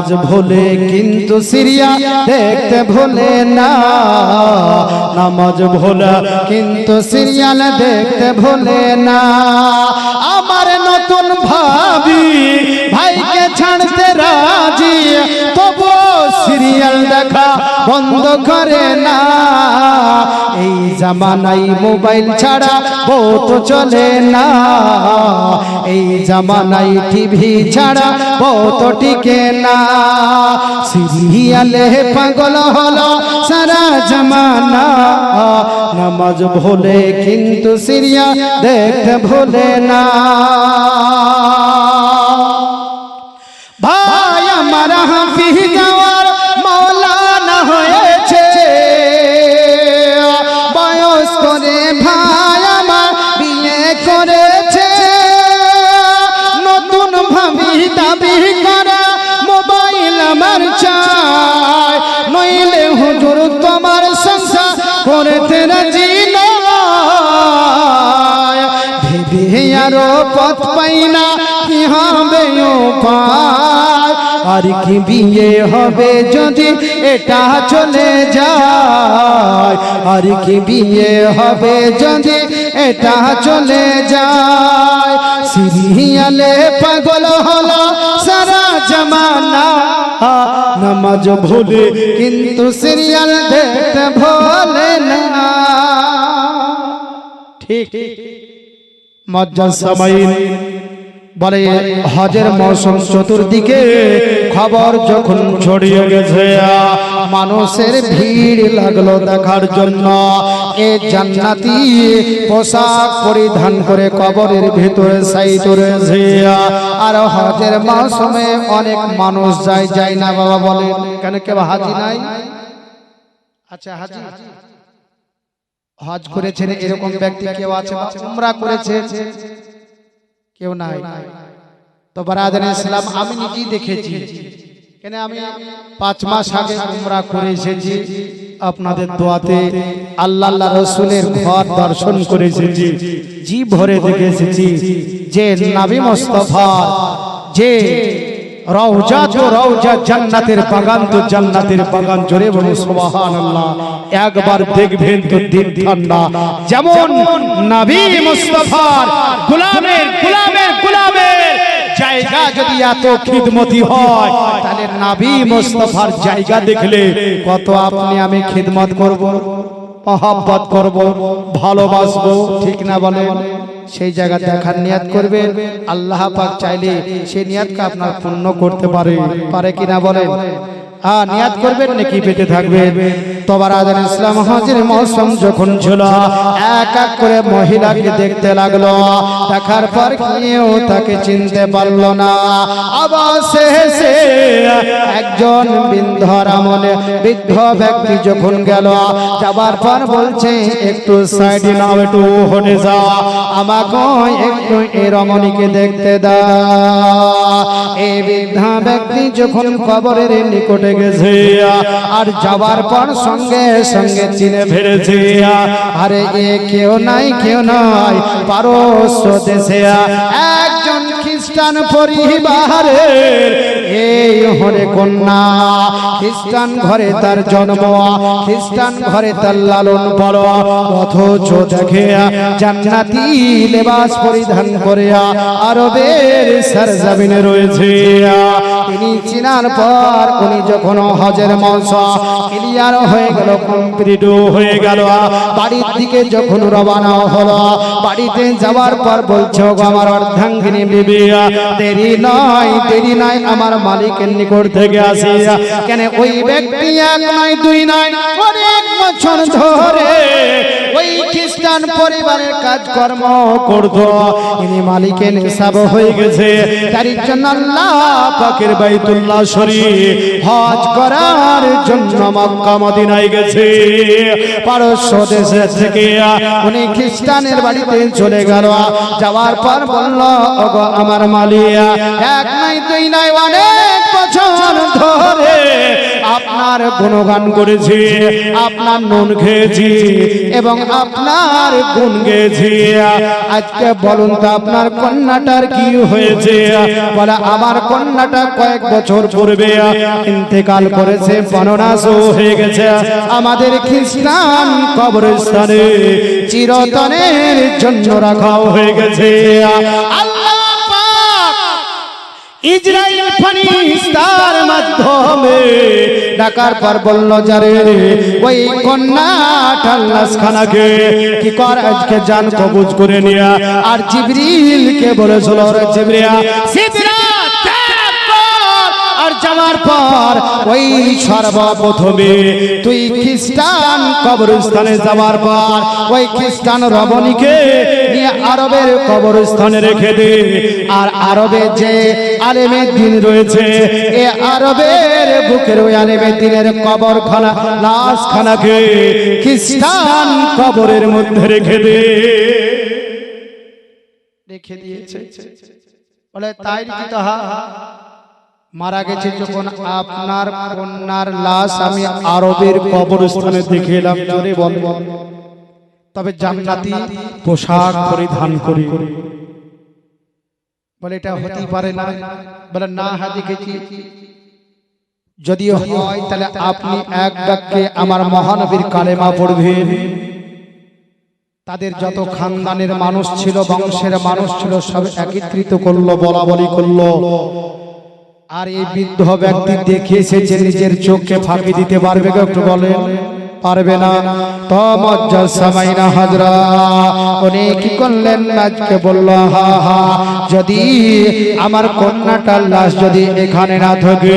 আজ ভোলে, কিন্তু সিরিয়া দেখতে ভোলে না। নামাজ ভোলা, কিন্তু সিরিয়াল দেখতে ভোলে না। আমার নতুন ভাবি ভাইকে ছাড়তে রাজি তবু সিরিয়াল দেখা বন্ধ করে না। এই জামানাই মোবাইল ছাড়া তো চলে না। এই জামানাই টিভি ছাড়া তো টিকে না। সিরিয়ালে পাগল হলো সারা জামানা। নামাজ ভোলে কিন্তু সিরিয়া দেখতে ভোলে না। ভাই, আমার হাফিজ করতে রাজি ভেবে আরও পথ পাই না, কি হবে উপায়? আর কি বিয়ে হবে যদি এটা চলে যায়? আর কি বিয়ে হবে যদি এটা চলে যায়? সিরিয়ালে পাগল হলো সারা জমানা। নামাজ ভুলে কিন্তু সিরিয়াল দেখতে ভোলে বলে, হজের মৌসুম চতুর্দিকে খবর যখন ছড়িয়ে গেছে, মানুষের ভিড় লাগল দেখার জন্য। এ জান্নাতি পোশাক পরিধান করে কবরের ভিতরে রয়েছে। আর হজের মৌসুমে অনেক মানুষ যায় যায় না, বাবা বলেন কেন কেউ হাজি নাই? আচ্ছা হাজি? হজ করেছেন এরকম ব্যক্তি কেউ আছে উমরা করেছে কেউ নাই। তো বারাদান ইসলাম, আমি নিজেই দেখেছি। কেন আমি পাঁচ মাস আগে উমরা করে এসেছি আপনাদের দোয়াতে আল্লাহ আল্লাহ রসুলের ঘর দর্শন করে এসেছি জি ভরে দেখে এসেছি যে নাবি মোস্তফা, যে রওজা তো রওজা জান্নাতের বাগান তো জান্নাতের বাগান জোরে বলে সুবহানাল্লাহ। একবার দেখবেন তো দিন ঠান্ডা। যেমন নবী মুস্তাফার গোলামের গোলামের গোলামের জায়গা যদি এত খিদমতি হয়, তাহলে নবী মুস্তাফার জায়গা দেখলে কত আপনি আমি খিদমত করব, মহাব্বত করব, ভালোবাসবো, ঠিক না বলে? সেই জায়গা দেখার নিয়াত করবেন। আল্লাহ পাক চাইলে সেই নিয়াতকে আপনার পূর্ণ করতে পারে। পারে কিনা বলেন? হ্যাঁ নিয়াত করবেন নাকি পেতে থাকবেন? তোমার আদান ইসলাম হাজির মৌসুম যখন ছিল এক এক করে মহিলাকে দেখতে লাগল। দেখার পর কেউ তাকে চিনতে পারল না। আবার শেষে একজন বৃদ্ধরা মনে বৃদ্ধ ব্যক্তি যখন গেল, যাবার পর বলছে, একটু সাইডে নাও, একটু হটে যা। আমাকে একটু এই রমণীকে দেখতে দাও। এই বৃদ্ধা ব্যক্তি যখন কবরের নিকটে গেছে আর যাবার পর সঙ্গে সঙ্গে চিনে ফেলেছে আরে এ কেউ নাই কেউ নাই, পারস্য দেশে একজন খ্রিস্টান পরিবারের এই হরে কন্যা, খ্রিস্টান ঘরে তার জন্ম, খ্রিস্টান ঘরে তার লালন বড় অথচ দেখে জান্নাতি লেবাস পরিধান করে আরবের সরজমিনে রয়েছে। তিনি চিনার পর উনি যখন হজের মৌসা ক্লিয়ার হয়ে গেল কমপ্লিট হয়ে গেল, বাড়ির দিকে যখন রবানা হলো, বাড়িতে যাওয়ার পর বলছো আমার অর্ধাঙ্গিনী বিবি, দেরি নয় দেরি নয়, আমার মালিকের নিকট থেকে আসি কেন ওই ব্যক্তি এক নাই দুই নয় অনেক বছর ধরে ওই খ্রিস্টান পরিবারের কাজকর্ম করতো। ইনি মালিকের হিসাব হয়ে গেছে। তার জন্য আল্লাহ পাকের বাইতুল্লাহ শরীফ হজ করার জন্য মক্কা, মদিনায় গেছে। পারস্য দেশে থেকে উনি খ্রিস্টানের বাড়িতে চলে গেল। যাওয়ার পর বলল, ওগো আমার মালিয়া, এক নাই, দুই নাই, অনেক বছর ধরে আপনার গুণগান করেছি, আপনার নুন খেয়েছি এবং আপনার গুণ গেছি আজকে বলুন তো আপনার কন্যাটার কি হয়েছে? বলে, আমার কন্যাটা কয়েক বছর পূর্বে ইন্তেকাল করেছে বননাশ হয়ে গেছে। আমাদের খ্রিস্টান কবরস্থানে চিরতনের জন্য রাখা হয়ে গেছে। আল্লাহ ইসরায়েল ফারিস্তার মাধ্যমে ডাকার পর বলল, যারে, ওই কন্যা কন্যাটা লাশখানাকে কি কর আজকে জান কবুজ করে নিয়া? আর জিবরিলকে বলেছিল রে জিবরিয়া আর যাওয়ার পর ওই সর্বপ্রথমে তুই খ্রিস্টান কবরস্থানে যাওয়ার পর ওই খ্রিস্টান রমণীকে নিয়ে আরবের কবরস্থানে রেখে দে। আর আরবে যে আলেমের দিন রয়েছে, এ আরবের বুকের ওই আলেমের দিনের কবরখানা, লাশখানাকে খ্রিস্টান কবরের মধ্যে রেখে দে। রেখে দিয়েছে। বলে, তাই কি তাহা? মারা গেছে যখন আপনার কন্যার লাশ আমি আরবের কবরস্থানে দেখে এলাম। জোরে বল। তবে জান্নাতি পোশাক পরিধান করি। বলে এটা হতেই পারে না। বলে না হ্যাঁ দেখেছি। যদিও হয় তাহলে আপনি এক বাক্যে আমার মহানবীর কালেমা পড়বেন। তাদের যত খানদানের মানুষ ছিল বংশের মানুষ ছিল সব একত্রিত করল বলা বলি করল। আর এই বৃদ্ধ ব্যক্তি দেখে এসেছে নিজের চোখকে ফাঁকি দিতে পারবে একটু বলেন। পারবে না। তো মজ্জার সামাই না হাজরা, উনি কি করলেন? আজকে বলল, হা হা, যদি আমার কন্যাটার লাশ যদি এখানে না থাকে,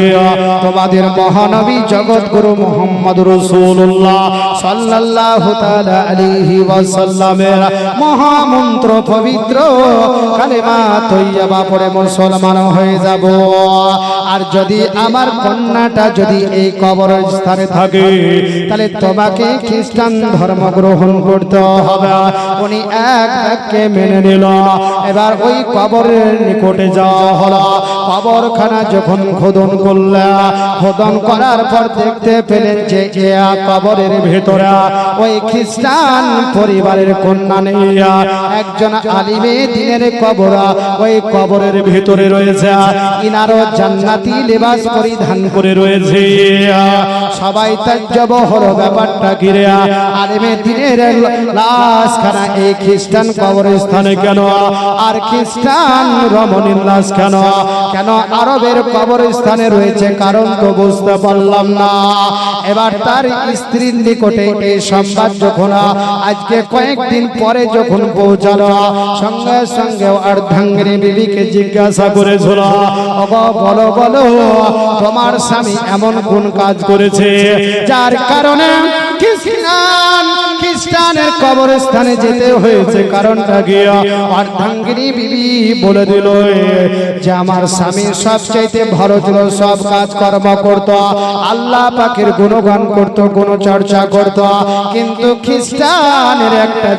তোমাদের মহানবী জগৎ গুরু মোহাম্মদ রসুল্লাহ সাল্লাল্লাহু তাআলা আলাইহি ওয়াসাল্লামের মহামন্ত্র পবিত্র কালেমা তৈয়বা পড়ে মুসলমান হয়ে যাব। আর যদি আমার কন্যাটা যদি এই কবরস্থানে থাকে, তাহলে তোমাকে খ্রিস্টান ধর্ম গ্রহণ করতে হবে। উনি এক বাক্যে মেনে নিল। এবার ওই কবরের নিকটে যাওয়া হলো। কবরখানা যখন খোদন করলে, খোদন করার পর দেখতে পেলেন যে কবরের ভেতরে ওই খ্রিস্টান পরিবারের কন্যা নেই। একজন আলিমে দিনের কবর, ওই কবরের ভেতরে রয়েছে। ইনারও জান্নাতি লেবাস পরিধান করে রয়েছে। সবাই তার তাজ্জব হলো ব্যাপারটা ঘিরে আলিমে দিনের লাশখানা, এই খ্রিস্টান কবরস্থানে কেন আর খ্রিস্টান রমণীর লাশ কেন কেন আরবের কবরস্থানে রয়েছে? কারণ তো বুঝতে পারলাম না। এবার তার স্ত্রীর নিকটে এই সংবাদ যখন আজকে কয়েকদিন পরে যখন পৌঁছালো সঙ্গে সঙ্গে অর্ধাঙ্গিনী বিবিকে জিজ্ঞাসা করেছিল বলো বলো, তোমার স্বামী এমন কোন কাজ করেছে? যার কারণে খ্রিস্টান, খ্রিস্টানের কবরস্থানে যেতে হয়েছে। কারণটা গিয়া বিবি বলে দিল যে আমার স্বামী সবচাইতে ভালো সব কাজ কর্ম করত, আল্লাহ পাকের গুণগান করত গুণ চর্চা করত। কিন্তু খ্রিস্টানের একটা